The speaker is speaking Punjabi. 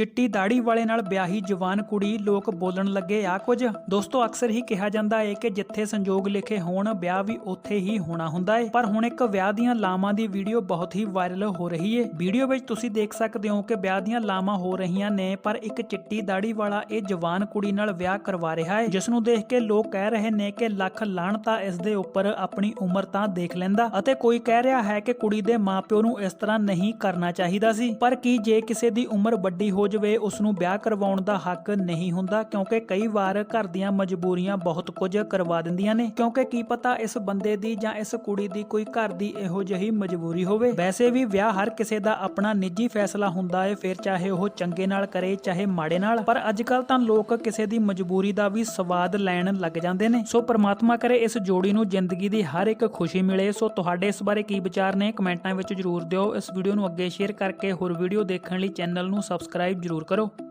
ਚਿੱਟੀ ਦਾੜੀ ਵਾਲੇ ਨਾਲ ਵਿਆਹੀ ਜਵਾਨ ਕੁੜੀ ਲੋਕ ਬੋਲਣ ਲੱਗੇ ਆ ਕੁਝ। ਦੋਸਤੋ, ਅਕਸਰ ਹੀ ਕਿਹਾ ਜਾਂਦਾ ਹੈ ਕਿ ਜਿੱਥੇ ਸੰਜੋਗ ਲਿਖੇ ਹੋਣ, ਵਿਆਹ ਵੀ ਉੱਥੇ ਹੀ ਹੋਣਾ ਹੁੰਦਾ ਹੈ ਪਰ ਹੁਣ ਇੱਕ ਵਿਆਹ ਦੀਆਂ ਲਾਵਾਂ ਦੀ ਵੀਡੀਓ ਬਹੁਤ ਹੀ ਵਾਇਰਲ ਹੋ ਰਹੀ ਹੈ ਵੀਡੀਓ ਵਿੱਚ ਤੁਸੀਂ ਦੇਖ ਸਕਦੇ ਹੋ ਕਿ ਵਿਆਹ ਦੀਆਂ ਲਾਵਾਂ ਹੋ ਰਹੀਆਂ ਨੇ, ਪਰ ਇੱਕ ਚਿੱਟੀ ਦਾੜੀ ਵਾਲਾ ਇਹ ਜਵਾਨ ਕੁੜੀ ਨਾਲ ਵਿਆਹ ਕਰਵਾ ਰਿਹਾ ਹੈ ਜਿਸ ਨੂੰ ਦੇਖ ਕੇ ਲੋਕ ਕਹਿ ਰਹੇ ਨੇ ਕਿ ਲੱਖ ਲਾਹਣਤਾ ਇਸ ਦੇ ਉੱਪਰ ਆਪਣੀ ਉਮਰ ਤਾਂ ਦੇਖ ਲੈਂਦਾ ਅਤੇ ਕੋਈ ਕਹਿ ਰਿਹਾ ਹੈ ਕਿ ਕੁੜੀ ਦੇ ਮਾਪਿਓ ਨੂੰ ਇਸ ਤਰ੍ਹਾਂ ਨਹੀਂ ਕਰਨਾ ਚਾਹੀਦਾ ਸੀ। ਪਰ ਕੀ ਜੇ ਕਿਸੇ ਦੀ ਉਮਰ ਵੱਡੀ ਹੋ ਜਾਵੇ ਉਸ ਨੂੰ ਵਿਆਹ ਕਰਵਾਉਣ ਦਾ ਹੱਕ ਨਹੀਂ ਹੁੰਦਾ, ਕਿਉਂਕਿ ਕਈ ਵਾਰ ਘਰ ਦੀਆਂ ਮਜਬੂਰੀਆਂ ਬਹੁਤ ਕੁਝ ਕਰਵਾ ਦਿੰਦੀਆਂ ਨੇ। ਕਿਉਂਕਿ ਕੀ ਪਤਾ ਇਸ ਬੰਦੇ ਦੀ ਜਾਂ ਇਸ ਕੁੜੀ ਦੀ ਕੋਈ ਘਰ ਦੀ ਇਹੋ ਜਿਹੀ ਮਜਬੂਰੀ ਹੋਵੇ। ਵੈਸੇ ਵੀ ਵਿਆਹ ਹਰ ਕਿਸੇ ਦਾ ਆਪਣਾ ਨਿੱਜੀ ਫੈਸਲਾ ਹੁੰਦਾ ਹੈ ਫਿਰ ਚਾਹੇ ਉਹ ਚੰਗੇ ਨਾਲ ਕਰੇ, ਚਾਹੇ ਮਾੜੇ ਨਾਲ। ਪਰ ਅੱਜ ਕੱਲ ਤਾਂ ਲੋਕ ਕਿਸੇ ਦੀ ਮਜਬੂਰੀ ਦਾ ਵੀ ਸਵਾਦ ਲੈਣ ਲੱਗ ਜਾਂਦੇ ਨੇ। ਸੋ ਪ੍ਰਮਾਤਮਾ ਕਰੇ ਇਸ ਜੋੜੀ ਨੂੰ ਜ਼ਿੰਦਗੀ ਦੀ ਹਰ ਇੱਕ ਖੁਸ਼ੀ ਮਿਲੇ। ਸੋ ਤੁਹਾਡੇ ਇਸ ਬਾਰੇ ਕੀ ਵਿਚਾਰ ਨੇ, ਕਮੈਂਟਾਂ ਵਿੱਚ ਜਰੂਰ ਦਿਓ। ਇਸ ਵੀਡੀਓ ਨੂੰ ਅੱਗੇ ਸ਼ੇਅਰ ਕਰਕੇ ਹੋਰ ਵੀਡੀਓ ਦੇਖਣ ਲਈ ਚੈਨਲ ਨੂੰ ਸਬਸਕ੍ਰਾਈਬ ਸਬਸਕ੍ਰਾਈਬ ਜਰੂਰ ਕਰੋ।